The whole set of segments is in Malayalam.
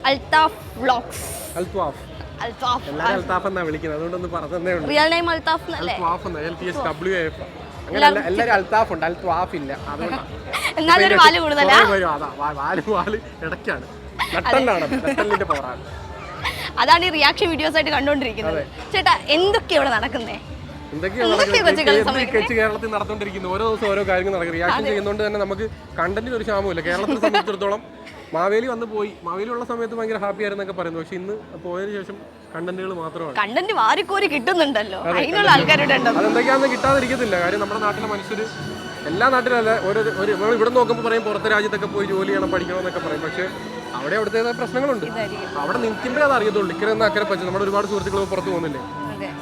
അൽത്താഫ് വ്ളോഗ്സ്. അൽത്വാഫ് അൽതാഫ്. എല്ലാവരും അൽതാഫ് എന്നാ വിളിക്കുന്നത്? അതുകൊണ്ടൊന്ന് പറഞ്ഞതേ ഉള്ളൂ. റിയൽ നെയിം അൽതാഫ് എന്നല്ലേ? അൽത്വാഫ് എന്ന്? L T S W F അങ്ങനെ എല്ലാ- എല്ലാവരും അൽത്താഫ് ഉണ്ട്. അൽത്വാഫ് ഇല്ല. അതുകൊണ്ടാണ് എന്നാലും ഒരു വാൽ കൂടുതലാ? കുറേ പേരും അതാ. വാ- വാൽ വാൽ ഇടയ്ക്കാണ്. നട്ടലിലാണ് നട്ടലിന്റെ പവറാണ് അതാണ് ഈ റിയാക്ഷൻ വീഡിയോസ് ആയിട്ട് കണ്ടുകൊണ്ടിരിക്കുന്നത് ചേട്ടാ എന്തൊക്കെ ഇവിടെ നടക്കുന്നേ? എന്തൊക്കെയാണ് എന്തൊക്കെയാ കൊച്ചുകളി നടക്കുന്നത്? കൊച്ചു കേരളത്തിൽ നടന്നുകൊണ്ടിരിക്കുന്നത് ഓരോ ദിവസം ഓരോ കാര്യങ്ങൾ നടക്കും റിയാക്ഷൻ ചെയ്യുന്നതുകൊണ്ട് തന്നെ നമുക്ക് കണ്ടന്റിന് ഒരു ക്ഷാമമില്ല കേരളത്തിൽ സംബന്ധിച്ചിടത്തോളം മാവേലി വന്ന് പോയി. മാവേലി ഉള്ള സമയത്ത് ഭയങ്കര ഹാപ്പി ആയിരുന്നൊക്കെ പറയുന്നു. പക്ഷെ ഇന്ന് പോയതിനു ശേഷം കണ്ടന്റുകൾ മാത്രമാണ്. കണ്ടന്റ് വാരിക്കോരി കിട്ടുന്നുണ്ടല്ലോ. അതിനുള്ള ആൾക്കാരുടെ ഉണ്ടോ? അതെന്തൊക്കെയാണെന്ന് കിട്ടാതിരിക്കത്തില്ല. കാര്യം നമ്മുടെ നാട്ടിലെ മനുഷ്യർ എല്ലാ നാട്ടിലല്ല ഓരോ ഒരു നമ്മൾ ഇവിടെ നോക്കുമ്പോൾ പറയും പുറത്തെ രാജ്യത്തൊക്കെ പോയി ജോലി ചെയ്യണം പഠിക്കണം എന്നൊക്കെ പറയും. പക്ഷെ അവിടെ അവിടുത്തെ പ്രശ്നങ്ങളുണ്ട്. അവിടെ നിൽക്കുമ്പോഴേ അത് അറിയത്തുള്ളൂ. ഇക്കരെ നിന്ന് അക്കരെ പറ്റും. നമ്മുടെ ഒരുപാട് സുഹൃത്തുക്കൾ പുറത്ത് പോകുന്നില്ലേ?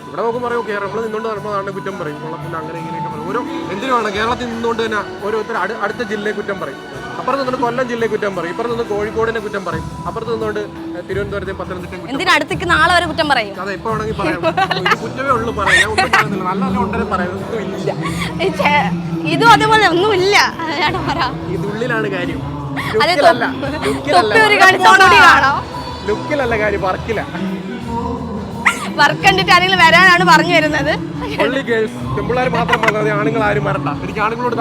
ഇവിടെ നോക്കുമ്പോൾ പറയും കേരളത്തിൽ നിന്നുകൊണ്ട് നമ്മുടെ നാടിനെ കുറ്റം പറയും. കേരളത്തിൽ അങ്ങനെ ഇങ്ങനെയൊക്കെ പറയും. ഓരോ എന്തിനാണ്? കേരളത്തിൽ നിന്നുകൊണ്ട് തന്നെ ഓരോരുത്തർ അടുത്ത ജില്ലയെ കുറ്റം പറയും. അപ്പുറത്ത് നിന്ന് കൊല്ലം ജില്ലയെ കുറ്റം പറയും. ഇപ്പുറത്ത് നിന്ന് കോഴിക്കോടിനെ കുറ്റം പറയും. അപ്പുറത്ത് നിന്നുകൊണ്ട് തിരുവനന്തപുരത്തെ പത്തനംതിട്ട എന്തിനാ അടുത്തേക്ക് നാളെ വരെ കുറ്റം പറയും? അതെ ഇപ്പൊ വേണമെങ്കിൽ പറയാം. ഇത് കുറ്റമേ ഉള്ളൂ പറയാം. ഞാൻ ഒന്നും പറയുന്നില്ല. നല്ല നല്ല ഉണ്ടനെ പറയാം. ഒന്നും ഇല്ല. ഇതും അതേപോലെ ഒന്നുമില്ല ചേട്ടാ പറ. ഇത് ഉള്ളിലാണ് കാര്യം ലുക്കിലല്ല. ലുക്കിലല്ല കാര്യം. വർക്കില. വർക്ക് കണ്ടിട്ട് ആരെങ്കിലും വരാനാണ് പറഞ്ഞു വരുന്നത്. പെമ്പിള്ളേർ മാത്രം മതി. ആണുങ്ങൾ ആരും വരണ്ട. എനിക്ക് ആണുങ്ങളോട്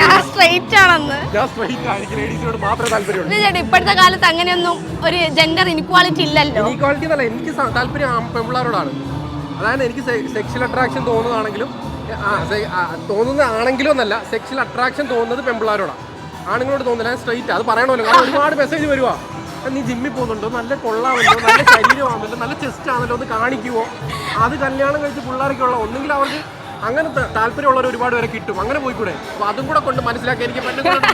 ഞാൻ സ്ട്രെയിറ്റ് ആണെന്ന്. ഞാൻ സ്ട്രൈറ്റ് ആയിരിക്കും ലേഡീസിനോട് മാത്രമേ താല്പര്യമുള്ളൂ. ചേട്ടാ ഇപ്പോഴത്തെ കാലത്ത് അങ്ങനെയൊന്നും ഒരു ജെൻഡർ ഇൻക്വാളിറ്റി ഇല്ലല്ലോ. ഇനീക്വാളിറ്റി അല്ല എനിക്ക് താല്പര്യം പെമ്പിള്ളേരോടാണ് അതായത് എനിക്ക് സെക്ഷൽ അട്രാക്ഷൻ തോന്നുന്നതാണെങ്കിലും തോന്നുന്നതാണെങ്കിലും എന്നല്ല സെക്ഷൽ അട്രാക്ഷൻ തോന്നുന്നത് പെമ്പിള്ളേരോടാണ് ആണുങ്ങളോട് തോന്നില്ല സ്ട്രൈറ്റ് അത് പറയണമല്ലോ. കാരണം ഒരുപാട് മെസ്സേജ് വരുവാ. നീ ജിമ്മിൽ പോകുന്നുണ്ടോ? നല്ല കൊള്ളാമല്ലോ നല്ല ശരീരമാണല്ലോ നല്ല ചെസ്റ്റ് ആണല്ലോ ഒന്ന് കാണിക്കുവോ? അത് കല്യാണം കഴിച്ച് പിള്ളേർക്കുള്ള ഒന്നെങ്കിൽ അവർക്ക് അങ്ങനെ താല്പര്യമുള്ളവർ ഒരുപാട് പേരെ കിട്ടും. അങ്ങനെ പോയിക്കൂടെ? അപ്പൊ അതും കൂടെ കൊണ്ട് മനസ്സിലാക്കി എനിക്ക്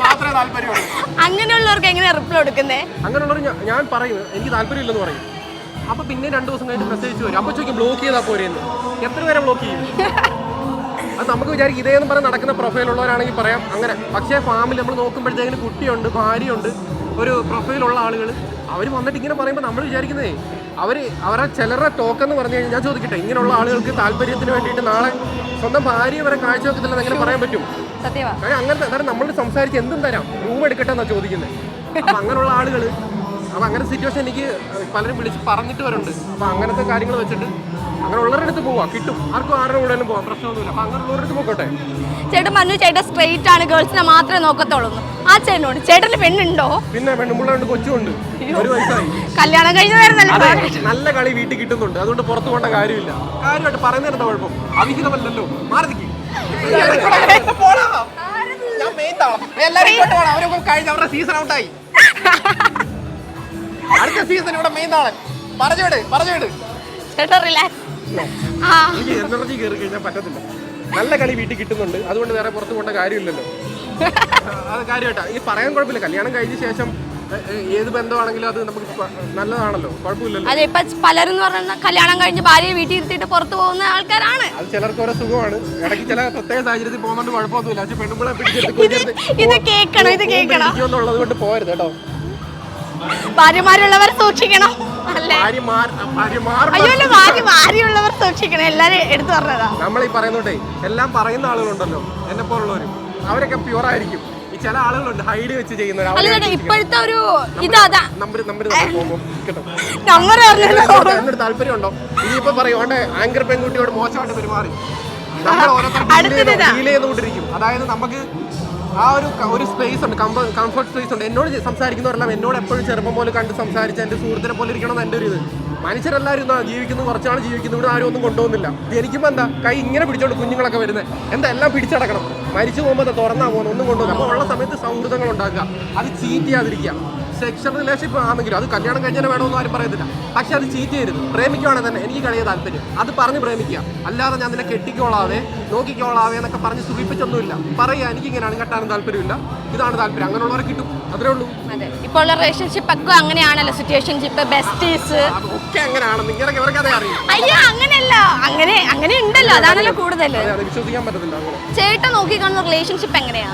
മാത്രമേ താല്പര്യമുള്ളൂ. അങ്ങനെയുള്ളവർക്ക് എങ്ങനെ റിപ്ലൈ കൊടുക്കുന്നേ? അങ്ങനെയുള്ളവർ ഞാൻ- ഞാൻ പറയും എനിക്ക് താല്പര്യമില്ലെന്ന് പറയും. അപ്പൊ പിന്നെ രണ്ടു ദിവസം കഴിഞ്ഞ് മെസ്സേജ് വരും. അപ്പൊ ചോദിക്കും ബ്ലോക്ക് ചെയ്താൽ പോരെയെന്ന് എത്ര പേരെ ബ്ലോക്ക് ചെയ്യും? അത് നമുക്ക് വിചാരിക്കും ഇതേന്ന് പറഞ്ഞ് നടക്കുന്ന പ്രൊഫൈൽ ഉള്ളവരാണെങ്കിൽ പറയാം അങ്ങനെ. പക്ഷേ ഫാമിൽ നമ്മൾ നോക്കുമ്പോഴത്തേക്കിന് കുട്ടിയുണ്ട് ഭാര്യയുണ്ട്. ഒരു പ്രൊഫൈലുള്ള ആളുകൾ അവർ വന്നിട്ട് ഇങ്ങനെ പറയുമ്പോൾ നമ്മൾ വിചാരിക്കുന്നതേ അവർ അവരെ ചിലരുടെ ടോക്ക് എന്ന് പറഞ്ഞു കഴിഞ്ഞാൽ ഞാൻ ചോദിക്കട്ടെ ഇങ്ങനെയുള്ള ആളുകൾക്ക് താല്പര്യത്തിന് വേണ്ടിയിട്ട് നാളെ സ്വന്തം ഭാര്യ വരെ കാഴ്ചവെക്കത്തില്ലെന്ന് എങ്ങനെ പറയാൻ പറ്റും? അങ്ങനത്തെ കാരണം നമ്മൾ സംസാരിച്ച് എന്തും തരാം റൂം എടുക്കട്ടെ എന്നാ ചോദിക്കുന്നത് അപ്പം അങ്ങനെയുള്ള ആളുകൾ അപ്പം അങ്ങനത്തെ സിറ്റുവേഷൻ എനിക്ക് പലരും വിളിച്ച് പറഞ്ഞിട്ട് വരുന്നുണ്ട് അപ്പം അങ്ങനത്തെ കാര്യങ്ങൾ വെച്ചിട്ട് അങ്ങനെ ഉള്ളവരുടെ അടുത്ത് പോവാ കിട്ടും. ആർക്കും ആരുടെ കൂടെ പോവാം പ്രശ്നമൊന്നുമില്ല. അപ്പൊ അങ്ങനെയുള്ളവരുടെ അടുത്ത് പോക്കോട്ടെ ചേട്ടൻ പറഞ്ഞു ചേട്ടൻ സ്ട്രെയിറ്റ് ആണ് ഗേൾസിനെ മാത്രമേ നോക്കത്തുള്ളൂ. ആ ചേട്ടനോട് ചേട്ടന് പെണ്ണുണ്ടോ? പിന്നെ പെണ്ണുമ്പിള്ളുണ്ട് കൊച്ചുണ്ട് ഒരു വയസ്സായി. കല്യാണം കഴിഞ്ഞതായിരുന്നല്ലോ വരുന്നല്ലോ നല്ല കളി വീട്ടിൽ കിട്ടുന്നുണ്ട്. അതുകൊണ്ട് പുറത്തു പോകേണ്ട കാര്യമില്ല. കാര്യമായിട്ട് പറയുന്നതിന് എന്താ കുഴപ്പം? അവിഹിതമല്ലല്ലോ. മാറി നിൽക്കും അവരുടെ സീസൺ ഔട്ടായി അടുത്ത സീസൺ ഇവിടെ മെയിൻ നാളെ. പറഞ്ഞു വിട് പറഞ്ഞു വിട് ചേട്ടൻ റിലാക്സ് എനിക്ക് എനർജി കയറി കഴിഞ്ഞാൽ പറ്റത്തില്ല. നല്ല കളി വീട്ടിൽ കിട്ടുന്നുണ്ട്. അതുകൊണ്ട് വേറെ പുറത്ത് പോകേണ്ട കാര്യമില്ലല്ലോ. അത് കാര്യമായിട്ടാ. ഈ പറയാൻ കുഴപ്പമില്ല. കല്യാണം കഴിഞ്ഞ ശേഷം ഏത് ബന്ധമാണെങ്കിലും അത് നമുക്ക് നല്ലതാണല്ലോ. കുഴപ്പമില്ലല്ലോ. അതെ ഇപ്പൊ പലരും പറഞ്ഞാൽ കല്യാണം കഴിഞ്ഞ് ഭാര്യയെ വീട്ടിൽ ഇരുത്തിയിട്ട് പുറത്തു പോകുന്ന ആൾക്കാരാണ്. അത് ചിലർക്ക് ഓരോ സുഖമാണ്. ഇടയ്ക്ക് ചില പ്രത്യേക സാഹചര്യത്തിൽ പോകുന്നതുകൊണ്ട് കുഴപ്പമൊന്നുമില്ല. പക്ഷെ പെണ്ണുമ്പളെ പിടിച്ചെടുത്ത് ഇത് കേക്കണം ഇത് പിടിക്കുമെന്നുള്ളത് കൊണ്ട് പോകരുത് കേട്ടോ. ഭാര്യമാരുള്ളവർ സൂക്ഷിക്കണം. അല്ലേ? അയ്യോ അല്ല ഭാര്യ ഭാര്യയുള്ളവർ സൂക്ഷിക്കണം. എല്ലാരും എടുത്തു പറഞ്ഞതാ. നമ്മൾ ഈ പറയുന്നോട്ടെ എല്ലാം പറയുന്ന ആളുകളുണ്ടല്ലോ എന്നെ പോലുള്ളവരും. അവരൊക്കെ പ്യൂർ ആയിരിക്കും. ഈ ചില ആളുകളുണ്ട് ഹൈഡ് വെച്ച് ചേട്ടാ ഇപ്പോഴത്തെ ഒരു ഇതാ നമ്പർ നമ്പർ പറഞ്ഞല്ലോ എന്നൊരു താല്പര്യമുണ്ടോ? ഇനിയിപ്പോ പറയും അവന്റെ ആങ്കർ പെൺകുട്ടിയോട് മോശമായിട്ട് പെരുമാറി. നമ്മൾ ചെയ്തുകൊണ്ടിരിക്കും. അതായത് നമുക്ക് ആ ഒരു ഒരു സ്പേസ് ഉണ്ട് കംഫർട്ട് സ്പേസ് ഉണ്ട്. എന്നോട് സംസാരിക്കുന്നവരെല്ലാം എന്നോട് എപ്പോഴും ചെറുപ്പം പോലെ കണ്ട് സംസാരിച്ച് എന്റെ സുഹൃത്തിനെ പോലെ ഇരിക്കണം എന്റെ ഒരു ഇത്. മനുഷ്യരെല്ലാവരും ജീവിക്കുന്നു കുറച്ചാണ് ജീവിക്കുന്നത് ഇവിടെ ആരും ഒന്നും കൊണ്ടുപോകുന്നില്ല. ജനിക്കുമ്പോൾ എന്താ? കൈ ഇങ്ങനെ പിടിച്ചോണ്ട് കുഞ്ഞുങ്ങളൊക്കെ വരുന്നത് എന്താ എല്ലാം പിടിച്ചടക്കണം? മരിച്ചു പോകുമ്പോൾ തുറന്നാ പോകുന്നത് ഒന്നും കൊണ്ടുപോകുന്നത് അപ്പോൾ ഉള്ള സമയത്ത് സൗഹൃദങ്ങൾ ഉണ്ടാക്കുക. അത് ചീറ്റ് ചെയ്യാതിരിക്കുക. സെക്ഷൽ റിലേഷൻഷിപ്പ് ആണെങ്കിലും അത് കല്യാണം കഴിഞ്ഞാൽ വേണമെന്ന് ആരും പറയത്തില്ല. പക്ഷെ അത് ചീറ്റ് ചെയ്യരുത്. പ്രേമിക്കുവാണെങ്കിൽ തന്നെ എനിക്ക് കഴിയ താല്പര്യം. അത് പറഞ്ഞ് പ്രേമിക്കുക. അല്ലാതെ ഞാൻ നിന്നെ കെട്ടിക്കോളാവേ നോക്കിക്കോളാവേ എന്നൊക്കെ പറഞ്ഞ് സുഖിപ്പിച്ചൊന്നുമില്ല. പറയുക എനിക്ക് ഇങ്ങനെയാണ് കെട്ടാനും താല്പര്യമില്ല. ഇതാണ് താല്പര്യം. അങ്ങനെയുള്ളവരെ കിട്ടും. അത്രേ ഉള്ളൂ. ഇപ്പോൾ ഉള്ള റിലേഷൻഷിപ്പ് ഒക്കെ അങ്ങനെയാണല്ലോ. സിറ്റുവേഷൻഷിപ്പ് ബെസ്റ്റീസ് ഒക്കെ അങ്ങനെയാണെന്ന് ഇങ്ങനെ ഇവർക്ക് അതേ അറിയാം. അയ്യോ അങ്ങനെയല്ല. അങ്ങനെ അങ്ങനെ ഉണ്ടല്ലോ. അതാണല്ലോ കൂടുതൽ വിശ്വസിക്കാൻ പറ്റത്തില്ല ചേട്ടൻ നോക്കി കാണുന്ന റിലേഷൻഷിപ്പ് എങ്ങനെയാ?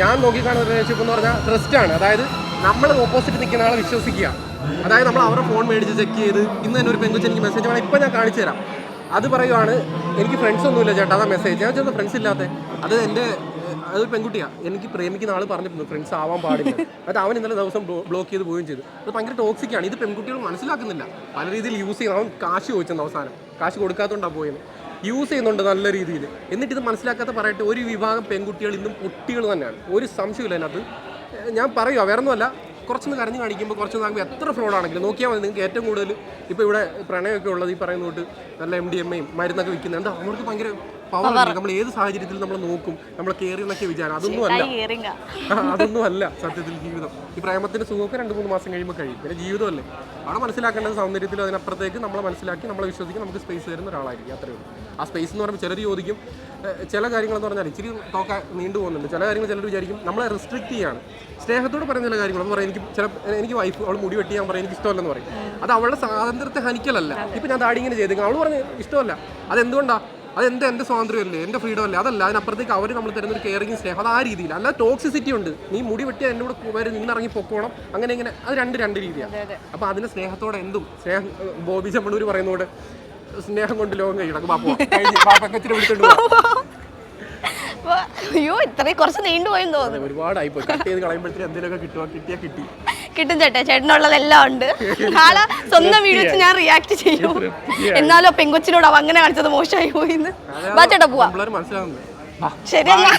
ഞാൻ നോക്കി കാണുന്ന റിലേഷൻഷിപ്പ് എന്ന് പറഞ്ഞാൽ ട്രസ്റ്റ് ആണ്. അതായത് നമ്മൾ ഓപ്പോസിറ്റ് നിൽക്കുന്ന ആളെ വിശ്വസിക്കുക. അതായത് നമ്മൾ അവരുടെ ഫോൺ മേടിച്ച് ചെക്ക് ചെയ്ത് ഇന്ന് തന്നെ ഒരു പെങ്കുച്ച് എനിക്ക് മെസ്സേജ് വേണം ഇപ്പം ഞാൻ കാണിച്ചു തരാം. അത് പറയുവാണ് എനിക്ക് ഫ്രണ്ട്സ് ഒന്നുമില്ല ചേട്ടാ അതാ മെസ്സേജ് ഞാൻ ചേട്ടാ ഫ്രണ്ട്സ് ഇല്ലാത്ത. അത് എന്റെ അതൊരു പെൺകുട്ടിയാണ് എനിക്ക് പ്രേമിക്കുന്ന ആൾ പറഞ്ഞിട്ടുണ്ട് ഫ്രണ്ട്സ് ആവാൻ പാടില്ല. അത് അവൻ ഇന്നലെ ദിവസം ബ്ലോക്ക് ചെയ്ത് പോവുകയും ചെയ്തു. അത് ഭയങ്കര ടോക്സിക്കാണ് ഇത് പെൺകുട്ടികൾ മനസ്സിലാക്കുന്നില്ല. പല രീതിയിൽ യൂസ് ചെയ്യുന്നു അവൻ കാശ് ചോദിച്ചെന്ന് അവസാനം. കാശ് കൊടുക്കാത്തതുകൊണ്ടാണ് പോയത്. യൂസ് ചെയ്യുന്നുണ്ട് നല്ല രീതിയിൽ. എന്നിട്ട് ഇത് മനസ്സിലാക്കാത്ത പറയട്ടെ ഒരു വിഭാഗം പെൺകുട്ടികൾ ഇന്നും കുട്ടികൾ തന്നെയാണ്. ഒരു സംശയമില്ല അതിനകത്ത്. ഞാൻ പറയുക വേറെ ഒന്നുമല്ല കുറച്ചൊന്ന് കരഞ്ഞ് കാണിക്കുമ്പോൾ കുറച്ച് നാളെ എത്ര ഫ്രോഡ് ആണെങ്കിലും നോക്കിയാൽ മതി നിങ്ങൾക്ക് ഏറ്റവും കൂടുതൽ. ഇപ്പോൾ ഇവിടെ പ്രണയമൊക്കെ ഉള്ളത് ഈ പറയുന്ന തൊട്ട് നല്ല എം ഡി എം എയും മരുന്നൊക്കെ വിൽക്കുന്നത് എന്താ? അവർക്ക് ഭയങ്കര പവർ നമ്മൾ ഏത് സാഹചര്യത്തിൽ നമ്മൾ നോക്കും നമ്മൾ കയറി എന്നൊക്കെ വിചാരം അതൊന്നും അല്ല. അതൊന്നും അല്ല സത്യത്തിൽ ജീവിതം. ഈ പ്രേമത്തിന്റെ സുഖമൊക്കെ രണ്ട് മൂന്ന് മാസം കഴിയുമ്പോൾ കഴിയും. പിന്നെ ജീവിതമല്ലേ. അവിടെ മനസ്സിലാക്കേണ്ടത് സൗന്ദര്യത്തിൽ അതിനപ്പുറത്തേക്ക് നമ്മളെ മനസ്സിലാക്കി നമ്മളെ വിശ്വസിക്കും നമുക്ക് സ്പേസ് തരുന്ന ഒരാളായിരിക്കും. അത്രയേ ഉള്ളൂ. ആ സ്പേസ് എന്ന് പറയുമ്പോൾ ചിലർ ചോദിക്കും ചില ചില കാര്യങ്ങളെന്ന് പറഞ്ഞാൽ ഇച്ചിരി തോക്ക നീണ്ടു പോകുന്നുണ്ട്. ചില കാര്യങ്ങൾ ചിലർ വിചാരിക്കും നമ്മളെ റെസ്ട്രിക്റ്റ് ചെയ്യാണ്. സ്നേഹത്തോട് പറയുന്ന ചില കാര്യങ്ങൾ എന്ന് പറയാം എനിക്ക് ചില എനിക്ക് വൈഫ് അവൾ മുടി വെട്ടി ഞാൻ പറയും എനിക്ക് ഇഷ്ടമല്ലെന്ന് പറയും. അത് അവളുടെ സ്വാതന്ത്ര്യത്തെ ഹനിക്കലല്ല. ഇപ്പം ഞാൻ താടി ഇങ്ങനെ ചെയ്തേക്കും. അവൾ പറഞ്ഞ് ഇഷ്ടമല്ല. അതെന്തുകൊണ്ടാണ് അതെന്റെ എന്റെ സ്വാതന്ത്ര്യമല്ലേ? എന്റെ ഫ്രീഡം അല്ലേ? അതല്ല അതിനപ്പുറത്തേക്ക് അവർ നമ്മൾ തരുന്ന ഒരു കെയറിങ് സ്നേഹം അത് ആ രീതിയിൽ അല്ല ടോക്സിസിറ്റി ഉണ്ട്. നീ മുടി വെട്ടി എന്റെ കൂടെ വരെ നിന്ന് ഇറങ്ങി പൊക്കോണം. അങ്ങനെ ഇങ്ങനെ അത് രണ്ട് രണ്ട് രീതിയാണ് അപ്പൊ അതിന് സ്നേഹത്തോടെ എന്തും സ്നേഹം ബോബി ചമ്മണൂർ പറയുന്നതോടെ സ്നേഹം കൊണ്ട് ലോകം കഴിയണം. അപ്പൊ, അയ്യോ ഇത്രയും കുറച്ച് നീണ്ടുപോയെന്ന് തോന്നുന്നു. അതെ ഒരുപാടായി പോയി. കട്ട് ചെയ്ത് കളയുമ്പോഴത്തേക്ക് എന്തെങ്കിലുമൊക്കെ കിട്ടുക കിട്ടിയാൽ കിട്ടി. കിട്ടും ചേട്ടാ. ചേട്ടനുള്ളതെല്ലാം ഉണ്ട്. നാളെ സ്വന്തം വീഡിയോ വെച്ച് ഞാൻ റിയാക്ട് ചെയ്യും. എന്നാലോ പെങ്കൊച്ചിനോട് അവ അങ്ങനെ കാണിച്ചത് മോശമായി പോയിന്ന്. ബാ ചേട്ടാ പോവാ. ശരി എന്നാ.